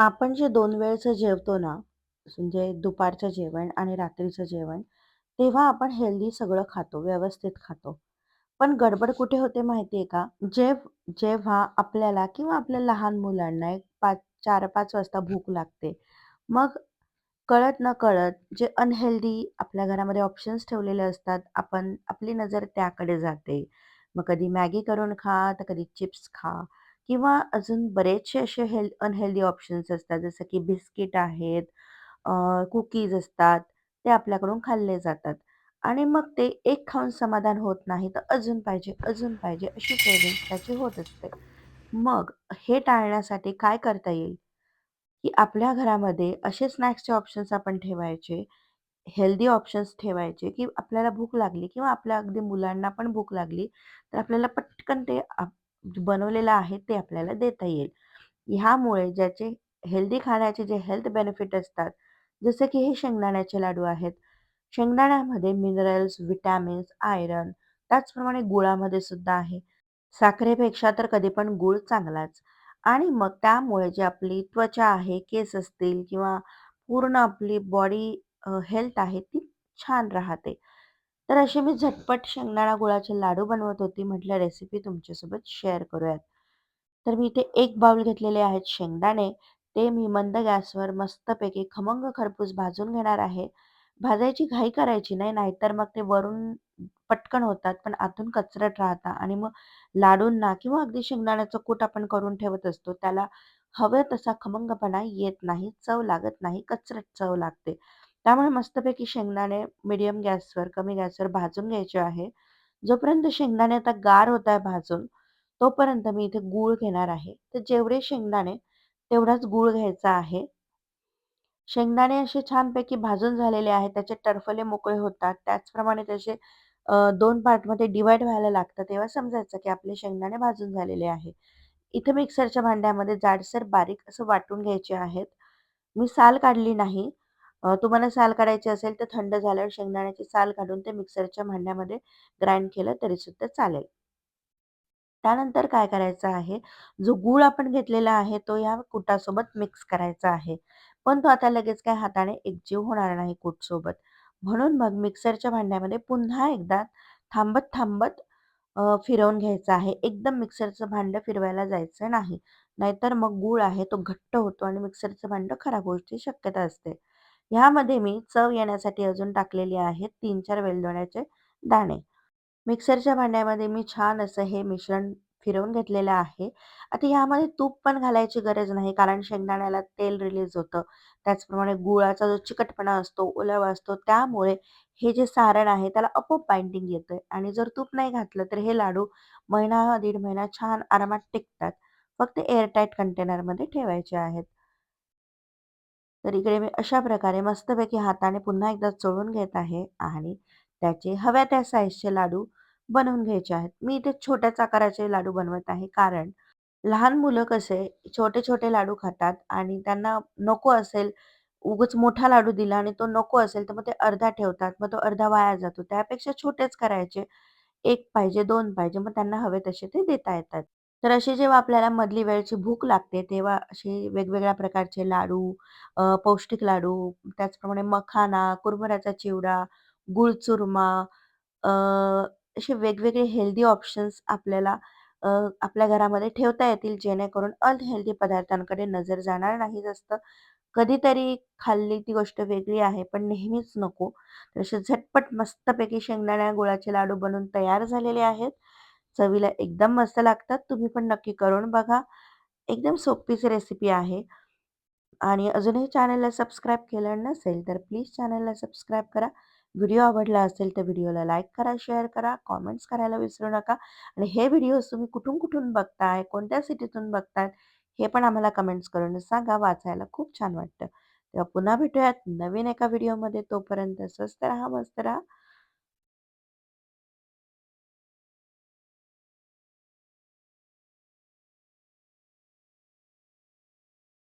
आपण जे दोन वेळचं जेवतो ना, म्हणजे दुपारचं जेवण आणि रात्रीचं जेवण, तेव्हा आपण हेल्दी सगळं खातो, व्यवस्थित खातो. पण गडबड कुठे होते माहिती आहे का? जेव जेव्हा आपल्याला किंवा आपल्या लहान मुलांना एक 5 4-5 वाजता भूक लागते. मग कळत-नकळत जे अनहेल्दी आपल्या घरामध्ये ऑप्शन्स ठेवलेले असतात, आपण आपली नजर त्याकडे जाते. मग कधी मॅगी करून खा, तर कधी चिप्स खा किंवा अजून बरेचसे असे हेल् अनहेल्दी ऑप्शन्स असतात, जसं की बिस्किट आहेत, कुकीज असतात, ते आपल्याकडून खाल्ले जातात. आणि मग ते एक खाऊन समाधान होत नाही, तर अजून पाहिजे, अजून पाहिजे अशी क्रेव्हिंग्ज त्याची होत असते. मग हे टाळण्यासाठी काय करता येईल? की आपल्या घरामध्ये असे स्नॅक्सचे ऑप्शन्स आपण ठेवायचे, हेल्दी ऑप्शन्स ठेवायचे, की आपल्याला भूक लागली किंवा आपल्या अगदी मुलांना पण भूक लागली, तर आपल्याला पटकन ते आप बनवलेलं आहे ते आपल्याला देता येईल. ह्यामुळे ज्याचे हेल्दी खाण्याचे जे हेल्थ बेनिफिट असतात, जसं की हे शेंगदाण्याचे लाडू आहेत. शेंगदाण्यामध्ये मिनरल्स, विटॅमिन्स, आयरन त्याचप्रमाणे गुळामध्ये सुद्धा आहे. साखरेपेक्षा तर कधी पण गूळ चांगलाच आणि मग त्यामुळे जी आपली त्वचा आहे, केस असतील किंवा पूर्ण आपली बॉडी हेल्थ आहे ती छान राहते. तर असे मी झटपट शेंगदाणा गुळाचे लाडू बनवत होती. म्हटलं रेसिपी तुमच्यासोबत शेअर करूयात. तर मी इथे एक बाउल घेतलेले आहेत शेंगदाणे. ते मी मंद गॅसवर मस्तपैकी खमंग खरपूस भाजून घेणार आहे. भाजायची घाई करायची नाही, नाहीतर मग ते वरून पटकन होतात, पण आतून कचरट राहतात आणि मग लाडूंना किंवा अगदी शेंगदाण्याचं कूट आपण करून ठेवत असतो, त्याला हवं तसा खमंगपणा येत नाही, चव लागत नाही, कचरट चव लागते. त्यामुळे मस्तपैकी शेंगदाणे मिडियम गॅसवर, कमी गॅसवर भाजून घ्यायचे आहे. जोपर्यंत शेंगदाणे आता गार होत आहे भाजून, तोपर्यंत मी इथे गूळ घेणार आहे. तर जेवढे शेंगदाणे तेवढाच गूळ घ्यायचा आहे. शेंगदाणे असे छानपैकी भाजून झालेले आहेत. त्याचे टरफले मोकळे होतात. त्याचप्रमाणे त्याचे दोन पार्टमध्ये डिवाइड व्हायला लागतं. तेव्हा समजायचं की आपले शेंगदाणे भाजून झालेले आहे. इथे मिक्सरच्या भांड्यामध्ये जाडसर बारीक असं वाटून घ्यायचे आहेत. मी साल काढली नाही. तुम्हाला साल काढायची असेल तर थंड झाल्यावर शेंगदाण्याची साल काढून ते मिक्सरच्या भांड्यामध्ये ग्राइंड केलं तरीसुद्धा चालेल. त्यानंतर काय करायचं आहे, जो गूळ आपण घेतलेला आहे, तो या कुटासोबत मिक्स करायचा आहे. पण तो आता लगेच काय हाताने एकजीव होणार नाही कुटसोबत म्हणून मग मिक्सरच्या भांड्यामध्ये पुन्हा एकदा थांबत-थांबत फिरवून घ्यायचं आहे. एकदम मिक्सरचं भांडं फिरवायला जायचं नाही. नाहीतर मग गूळ आहे तो घट्ट होतो आणि मिक्सरचं भांडं खराब होण्याची शक्यता असते. ह्यामध्ये मी चव येण्यासाठी अजून टाकलेले आहेत तीन चार वेलदोण्याचे दाणे. मिक्सरच्या भांड्यामध्ये मी छान असं हे मिश्रण फिरवून घेतलेलं आहे. आता ह्यामध्ये तूप पण घालायची गरज नाही, कारण शेंगदाण्याला तेल रिलीज होतं. त्याचप्रमाणे गुळाचा जो चिकटपणा असतो, ओलावा असतो, त्यामुळे हे जे सारण आहे त्याला अपोप बाइंडिंग येतं आणि जर तूप नाही घातलं तर हे लाडू महिना, दीड महिना छान आरामात टिकतात. फक्त एअरटाईट कंटेनरमध्ये ठेवायचे आहेत. तर इकडे मी अशा प्रकारे मस्तपैकी हाताने पुन्हा एकदा चोळून घेत आहे आणि त्याचे हव्या त्या साईजचे लाडू बनवून घ्यायचे आहेत. मी इथे छोट्याच आकाराचे लाडू बनवत आहे, कारण लहान मुलं कसे छोटे-छोटे लाडू खातात आणि त्यांना नको असेल, उगाच मोठा लाडू दिला आणि तो नको असेल, तर मग ते अर्धा ठेवतात. मग तो अर्धा वाया जातो. त्यापेक्षा छोटेच करायचे. एक पाहिजे, दोन पाहिजे, मग त्यांना हवे तसे ते देता येतात. तर अशी जेव्हा आपल्याला मधली वेळची भूक लागते, तेव्हा असे वेगवेगळ्या प्रकारचे लाडू, अ, पौष्टिक लाडू, त्याचप्रमाणे मखाना, कुरमुऱ्याचा चिवडा, गूळ चुरमा, अ, असे वेगवेगळे हेल्दी ऑप्शन्स आपल्याला अ, आपल्या घरामध्ये ठेवता येतील, जेणेकरून अनहेल्दी पदार्थांकडे नजर जाणार नाही जास्त. कधीतरी खाल्ली ती गोष्ट वेगळी आहे, पण नेहमीच नको. तर असे झटपट मस्तपैकी शेंगदाण्या गुळाचे लाडू बनून तयार झालेले आहेत. चवीला एकदम मस्त लागतात. तुम्ही पण नक्की करून बघा. एकदम सोपीच रेसिपी आहे. आणि अजूनही चॅनलला सबस्क्राईब केलं नसेल, तर प्लीज चॅनलला सबस्क्राईब करा. व्हिडिओ आवडला असेल तर व्हिडिओला लाईक करा, शेअर करा, कॉमेंट्स करायला विसरू नका. आणि हे व्हिडिओज तुम्ही कुठून-कुठून बघताय, कोणत्या सिटीतून बघताय, हे पण आम्हाला कमेंट्स करून सांगा. वाचायला खूप छान वाटतं. तेव्हा पुन्हा भेटूयात नवीन एका व्हिडिओमध्ये. तोपर्यंत स्वस्त राहा, मस्त राहा.